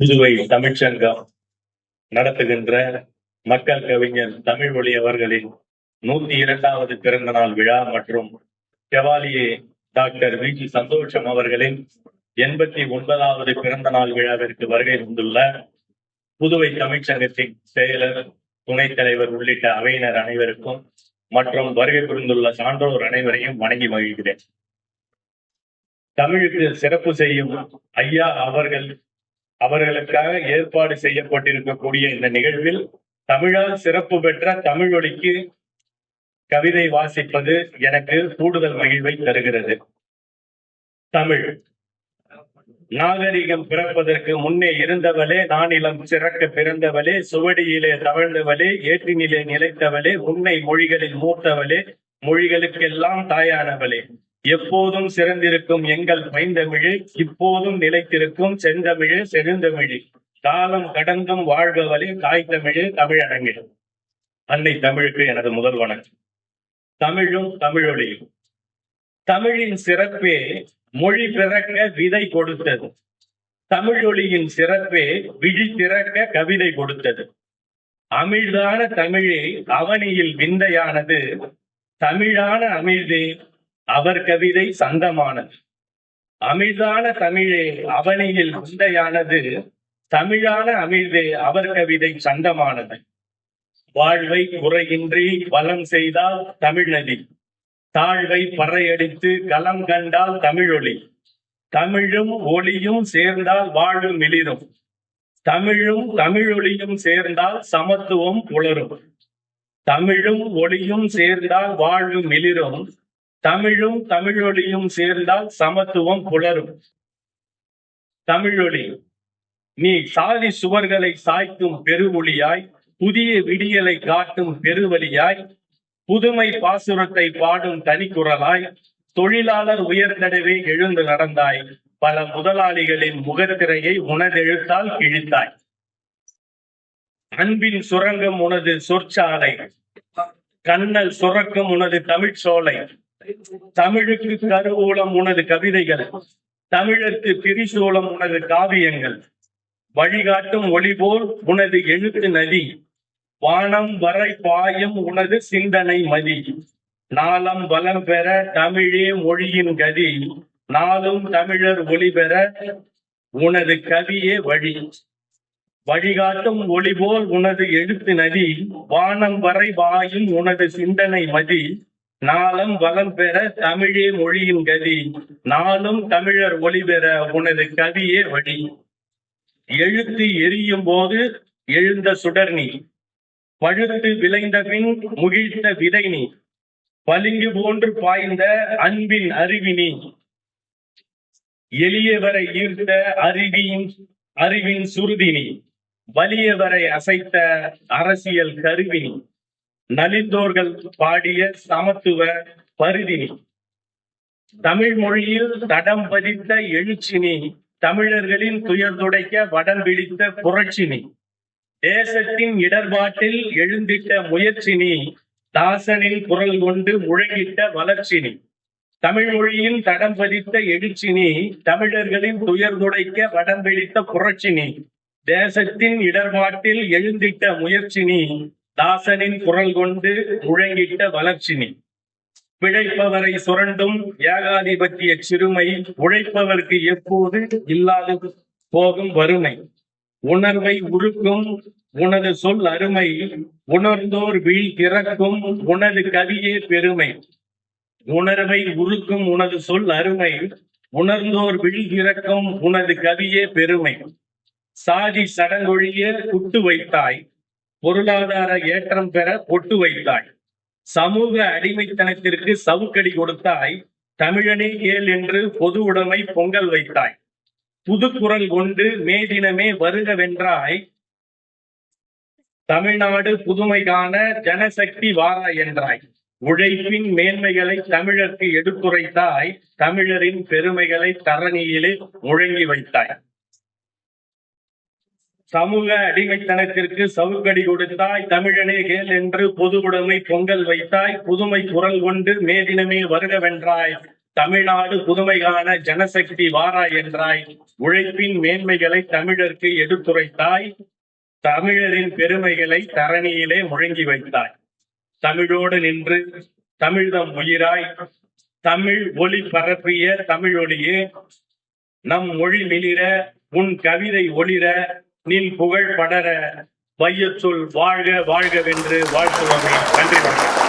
புதுவை தமிழ்ச்சங்கம் நடத்துகின்ற மக்கள் கவிஞர் தமிழ்மொழி அவர்களின் நூத்தி இரண்டாவது பிறந்த நாள் விழா மற்றும் செவாலியே டாக்டர் வி ஜி சந்தோஷம் அவர்களின் எண்பத்தி ஒன்பதாவது பிறந்த நாள் விழாவிற்கு வருகை வந்துள்ள புதுவை தமிழ்ச்சங்கத்தின் செயலர் துணைத் தலைவர் உள்ளிட்ட அவையினர் அனைவருக்கும் மற்றும் வருகை புரிந்துள்ள சான்றோர் அனைவரையும் வணங்கி மகிழ்கிறேன். தமிழுக்கு சிறப்பு செய்யும் ஐயா அவர்கள் அவர்களுக்காக ஏற்பாடு செய்யப்பட்டிருக்கக்கூடிய இந்த நிகழ்வில் தமிழால் சிறப்பு பெற்ற தமிழொலிக்கு கவிதை வாசிப்பது எனக்கு கூடுதல் மகிழ்வை தருகிறது. தமிழ். நாகரிகம் பிறப்பதற்கு முன்னே இருந்தவளே நானிலம் சிறக்க பிறந்தவளே சுவடியிலே தவழ்ந்தவளே ஏற்றினிலே நிலைத்தவளே உன்னை மொழிகளில் மூத்தவளே மொழிகளுக்கெல்லாம் தாயானவளே. எப்போதும் சிறந்திருக்கும் எங்கள் பைந்தமிழே இப்போதும் நிலைத்திருக்கும் செந்தமிழ் செழுந்தமிழே. காலம் கடந்தும் வாழ்பவளே தாய் தமிழ் தமிழடங்கு அன்னை தமிழுக்கு எனது முதல் வணக்கம். தமிழும் தமிழொலியும் தமிழின் சிறப்பே மொழி பிறக்க விதை கொடுத்தது. தமிழொலியின் சிறப்பே விழி திறக்க கவிதை கொடுத்தது. அமிழ்தான தமிழே அவனியில் விந்தையானது. தமிழான அமிழ்தே அவர் கவிதை சந்தமானது. அமிழ்தான தமிழே அவனையில் உண்டையானது. தமிழான அமிழ்தே அவர் கவிதை சந்தமானது. வாழ்வை குறையின்றி வளம் செய்தால் தமிழ் நதி தாழ்வை பறையடித்து களம் கண்டால் தமிழொலி. தமிழும் ஒளியும் சேர்ந்தால் வாழும் மிளிரும் தமிழும் தமிழொலியும் சேர்ந்தால் சமத்துவம் புலரும். தமிழும் ஒளியும் சேர்ந்தால் வாழும் மிளிரும் தமிழும் தமிழொலியும் சேர்ந்தால் சமத்துவம் புலரும். தமிழொலி நீ சாதி சுவர்களை சாய்க்கும் பெருவொளியாய் புதிய விடியலை காட்டும் பெருவழியாய் புதுமை பாசுரத்தை பாடும் தனிக்குரலாய் தொழிலாளர் உயர்ந்தடவே எழுந்து நடந்தாய் பல முதலாளிகளின் முகத்திரையை உனதெழுத்தால் கிழித்தாய். அன்பின் சுரங்கம் உனது சொற்சாலை கண்ணல் சுரக்கும் உனது தமிழ் சோலை தமிழுக்கு கருவூலம் உனது கவிதைகள் தமிழருக்கு திரிசூலம் உனது காவியங்கள். வழிகாட்டும் ஒளிபோல் உனது எழுத்து நதி வானம் வரை பாயும் உனது சிந்தனை மதி. நாளம் வளம் பெற தமிழே மொழியின் கதி நாளும் தமிழர் ஒளி பெற உனது கவியே வழி. வழிகாட்டும் ஒளி போல் உனது எழுத்து நதி வானம் வரை வாயும் உனது சிந்தனை மதி. நாளும் வளம் பெற தமிழே மொழியின் கதி. நாளும் தமிழர் ஒளி பெற உனது கவியே வழி. எழுத்து எரியும் போது எழுந்த சுடர் நீ. பழுத்து விளைந்த பின் முகிழ்த்த விதை நீ. பளிங்கு போன்று பாய்ந்த அன்பின் அறிவினி எளியவரை ஈர்த்த அறிவியின் அறிவின் சுருதினி வலியவரை அசைத்த அரசியல் கருவினி நலிந்தோர்கள் பாடிய சமத்துவ பருதினி தமிழ் மொழியில் தடம் பதித்த எழுச்சினி தமிழர்களின் துயர் துடைக்க வடம் பிடித்த புரட்சினி. தேசத்தின் இடர்பாட்டில் எழுந்திட்ட முயற்சினி தாசனின் குரல் கொண்டு முழங்கிட்ட வளர்ச்சினி. தமிழ் மொழியின் தடம் பதித்த எழுச்சினி தமிழர்களின் துயர் துடைக்க வடம் பிடித்த புரட்சினி. தேசத்தின் இடர்பாட்டில் எழுந்திட்ட முயற்சினி தாசனின் குரல் கொண்டு முழங்கிட்ட வளர்ச்சினி. பிழைப்பவரை சுரண்டும் ஏகாதிபத்திய சிறுமை உழைப்பவருக்கு எப்போது இல்லாது போகும் வறுமை. உணர்வை உருக்கும் உனது சொல் அருமை. உணர்ந்தோர் வீழ் திறக்கும் உனது கவியே பெருமை. உணர்வை உருக்கும் உனது சொல் அருமை. உணர்ந்தோர் விழி திறக்கும் உனது கவியே பெருமை. சாதி சடங்கொழிய குட்டு வைத்தாய். பொருளாதார ஏற்றம் பெற பொட்டு வைத்தாய். சமூக அடிமைத்தனத்திற்கு சவுக்கடி கொடுத்தாய். தமிழனே கேள் என்று பொது உடைமை பொங்கல் வைத்தாய். புதுக்குரல் கொண்டு மேதினமே வருக வென்றாய். தமிழ்நாடு புதுமை காண ஜனசக்தி வாரா என்றாய். உழைப்பின் மேன்மைகளை தமிழருக்கு எடுத்துரைத்தாய். தமிழரின் பெருமைகளை தரணியிலே முழங்கி வைத்தாய். சமூக அடிமைத்தனத்திற்கு சவுக்கடி கொடுத்தாய் தமிழனே கேள் என்று பொது உடைமை பொங்கல் வைத்தாய் புதுமை குரல் கொண்டு மேதினமே வருக வென்றாய் தமிழ்நாடு புதுமை காண ஜனசக்தி வாராய் என்றாய் உழைப்பின் மேன்மைகளை தமிழருக்கு எடுத்துரைத்தாய் தமிழரின் பெருமைகளை தரணியிலே முழங்கி வைத்தாய். தமிழோடு நின்று தமிழ்தம் உயிராய் தமிழ் ஒளி பரப்பிய தமிழ் ஒளியே நம் மொழி மிளிர உன் கவிதை ஒளிர நின் புகழ் படர வையச்சொல் வாழ்க வாழ்கவென்று வாழ்த்துவமே. நன்றி வணக்கம்.